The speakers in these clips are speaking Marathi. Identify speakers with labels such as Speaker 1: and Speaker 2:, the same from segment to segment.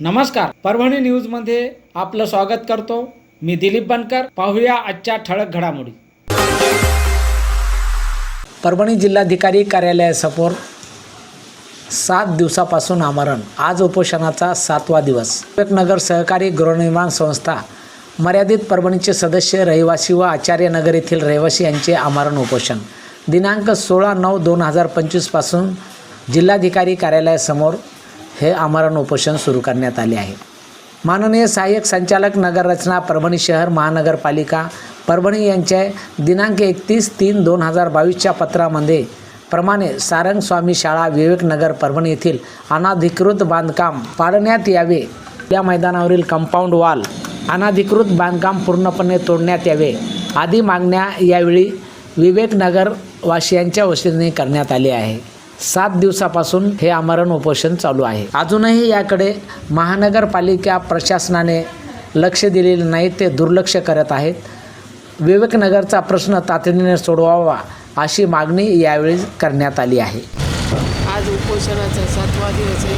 Speaker 1: नमस्कार. परभणी न्यूजमध्ये आपलं स्वागत करतो. मी दिलीप बनकर. पाहूया आजच्या ठळक घडामोडी. परभणी जिल्हाधिकारी कार्यालयासमोर सात दिवसापासून आमरण. आज उपोषणाचा सातवा दिवस. नगर सहकारी गृहनिर्माण संस्था मर्यादित परभणीचे सदस्य रहिवासी व आचार्यनगर येथील रहिवासी यांचे आमरण उपोषण. दिनांक सोळा नऊ दोन हजार पंचवीसपासून जिल्हाधिकारी कार्यालयासमोर हे आमरण उपोषण सुरू करण्यात आले आहे. माननीय सहाय्यक संचालक नगररचना परभणी शहर महानगरपालिका परभणी यांच्या दिनांक एकतीस तीन दोन हजार बावीसच्या पत्रामध्ये प्रमाणे सारंग स्वामी शाळा विवेकनगर परभणी येथील अनाधिकृत बांधकाम पाडण्यात यावे. या मैदानावरील कंपाऊंड वॉल अनाधिकृत बांधकाम पूर्णपणे तोडण्यात यावे. आदी मागण्या यावेळी विवेकनगर वासियांच्या वतीने करण्यात आली आहे सात दिवसापासून हे आमरण उपोषण चालू आहे. अजूनही याकडे महानगरपालिका प्रशासनाने लक्ष दिलेले नाही ते दुर्लक्ष करत आहेत. विवेकनगरचा प्रश्न तातडीने सोडवावा अशी मागणी यावेळी करण्यात आली आहे.
Speaker 2: आज उपोषणाचा सातवा दिवस आहे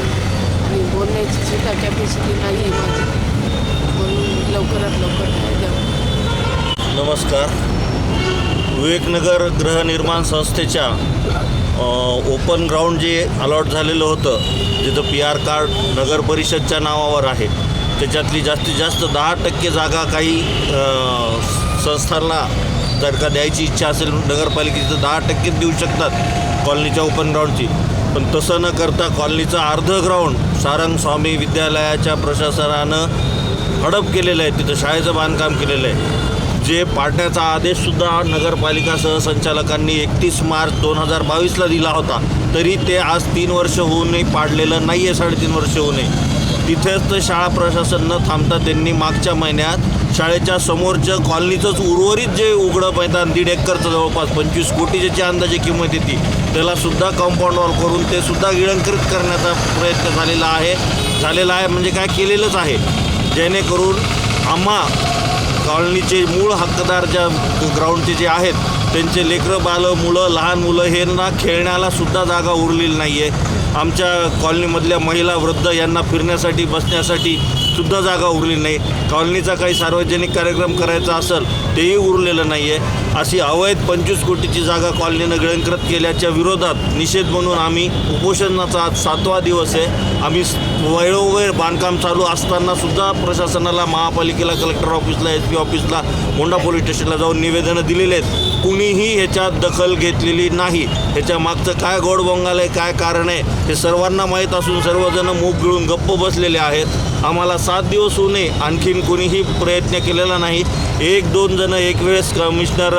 Speaker 2: आणि बोलण्याची सुद्धा कॅपॅसिटी नाही म्हणून लवकरात लवकर
Speaker 3: नमस्कार. विवेकनगर गृहनिर्माण संस्थेच्या ओपन ग्राउंड जे अलॉट झालेलं होतं जिथं पी आर कार्ड नगर परिषदच्या नावावर आहे त्याच्यातली जास्तीत जास्त दहा टक्के जागा काही संस्थांना जर का द्यायची इच्छा असेल नगरपालिकेची तर दहा टक्के देऊ शकतात कॉलनीच्या ओपन ग्राउंडची पण तसं न करता कॉलनीचं अर्ध ग्राउंड सारंग स्वामी विद्यालयाच्या प्रशासनानं हडप केलेलं आहे तिथं शाळेचं बांधकाम केलेलं आहे. जे पाडण्याचा आदेशसुद्धा नगरपालिका सहसंचालकांनी एकतीस मार्च दोन हजार बावीसला दिला होता. तरी ते आज तीन वर्ष होऊनही पाडलेलं नाही आहे साडेतीन वर्ष होऊनही तिथेच तर शाळा प्रशासन न थांबता त्यांनी मागच्या महिन्यात शाळेच्या समोरच्या कॉलनीचंच उर्वरित जे उघडं मैदान दीड एकरचं जवळपास पंचवीस कोटी ज्याची अंदाजे किंमत येते त्यालासुद्धा कंपाऊंड वॉल करून ते सुद्धा गिळंकृत करण्याचा प्रयत्न झालेला आहे. झालेला आहे म्हणजे काय केलेलंच आहे. जेणेकरून आम्हा कॉलनीचे मूळ हक्कदार ज्या ग्राउंडचे जे आहेत त्यांचे लेकरं बालं मुलं लहान मुलं हे ना खेळण्याला सुद्धा जागा उरलेली नाही आहे आमच्या कॉलनीमधल्या महिला वृद्ध यांना फिरण्यासाठी बसण्यासाठी सुद्धा जागा उरलेली नाही. कॉलनीचा काही सार्वजनिक कार्यक्रम करायचा असेल तेही उरलेलं नाही आहे अशी अवैध पंचवीस कोटीची जागा कॉलनीनं गिळंकृत केल्याच्या विरोधात निषेध म्हणून आम्ही उपोषणाचा आज सातवा दिवस आहे. आम्ही वेळोवेळ बांधकाम चालू असताना सुद्धा प्रशासनाला महापालिकेला कलेक्टर ऑफिसला एस पी ऑफिसला मोंडा पोलीस स्टेशनला जाऊन निवेदनं दिलेली आहेत. कुणीही ह्याच्यात दखल घेतलेली नाही. ह्याच्या मागचं काय गोडबोंगाल आहे काय कारण आहे हे सर्वांना माहीत असून सर्वजण मूग गिळून गप्प बसलेले आहेत. आम्हाला सात दिवस होऊ नये आणखीन कुणीही प्रयत्न केलेला नाही. एक दोन जण एक वेळेस कमिशनर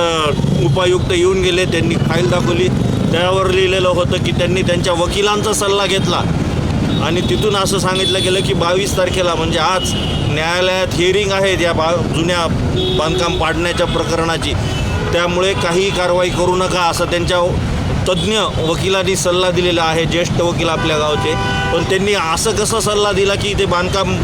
Speaker 3: उपायुक्त येऊन गेले त्यांनी फाईल दाखवली. त्यावर लिहिलेलं होतं की त्यांनी त्यांच्या वकिलांचा सल्ला घेतला. आणि तिथून असं सांगितलं गेलं की बावीस तारखेला म्हणजे आज न्यायालयात हिअरिंग आहेत या बा जुन्या बांधकाम पाडण्याच्या प्रकरणाची. त्यामुळे काही कारवाई करू नका असं त्यांच्या तज्ज्ञ वकिलांनी सल्ला दिलेला आहे ज्येष्ठ वकील आपल्या गावचे. पण त्यांनी असं कसा सल्ला दिला की ते बांधकाम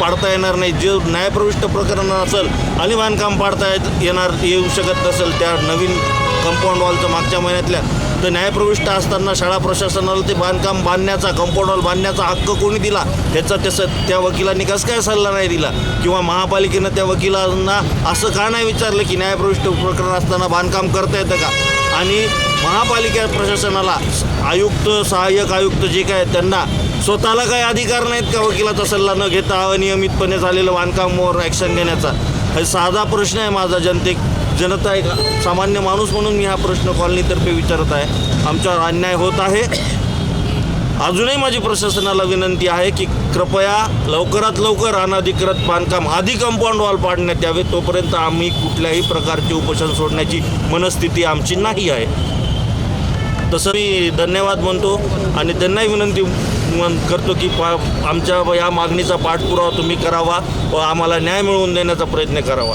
Speaker 3: पाडता येणार नाही? जे न्यायप्रविष्ट प्रकरण असेल आणि बांधकाम पाडता येत येणार येऊ शकत नसेल त्या नवीन कंपाऊंड वॉलचं मागच्या महिन्यातल्या तर न्यायप्रविष्ट असताना शाळा प्रशासनाला ते बांधकाम बांधण्याचा कंपाऊंड वॉल बांधण्याचा हक्क कोणी दिला? त्याचा त्याचा त्या वकिलांनी कसं काय सल्ला नाही दिला? किंवा महापालिकेनं त्या वकिलांना असं का नाही विचारलं की न्यायप्रविष्ट प्रकरण असताना बांधकाम करता येतं का? आणि महापालिका प्रशासनाला आयुक्त सहाय्यक आयुक्त जे काय त्यांना स्वतःला काही अधिकार नाहीत का वकिलाचा सल्ला न घेता अनियमितपणे झालेलं बांधकामावर ॲक्शन घेण्याचा हा साधा प्रश्न आहे माझा जनतेक. जनता एक सामान्य माणूस म्हणून मी हा प्रश्न कॉलनीतर्फे विचारत आहे. आमच्यावर अन्याय होत आहे. अजूनही माझी प्रशासनाला विनंती आहे की कृपया लवकरात लवकर अनधिकृत बांधकाम आधी कंपाऊंड वॉल पाडण्यात यावे. तोपर्यंत आम्ही कुठल्याही प्रकारचे उपोषण सोडण्याची मनस्थिती आमची नाही आहे. तसं मी धन्यवाद म्हणतो आणि त्यांनाही विनंती करतो की पा आमच्या या मागणीचा पाठपुरावा तुम्ही करावा व आम्हाला न्याय मिळवून देण्याचा प्रयत्न करावा.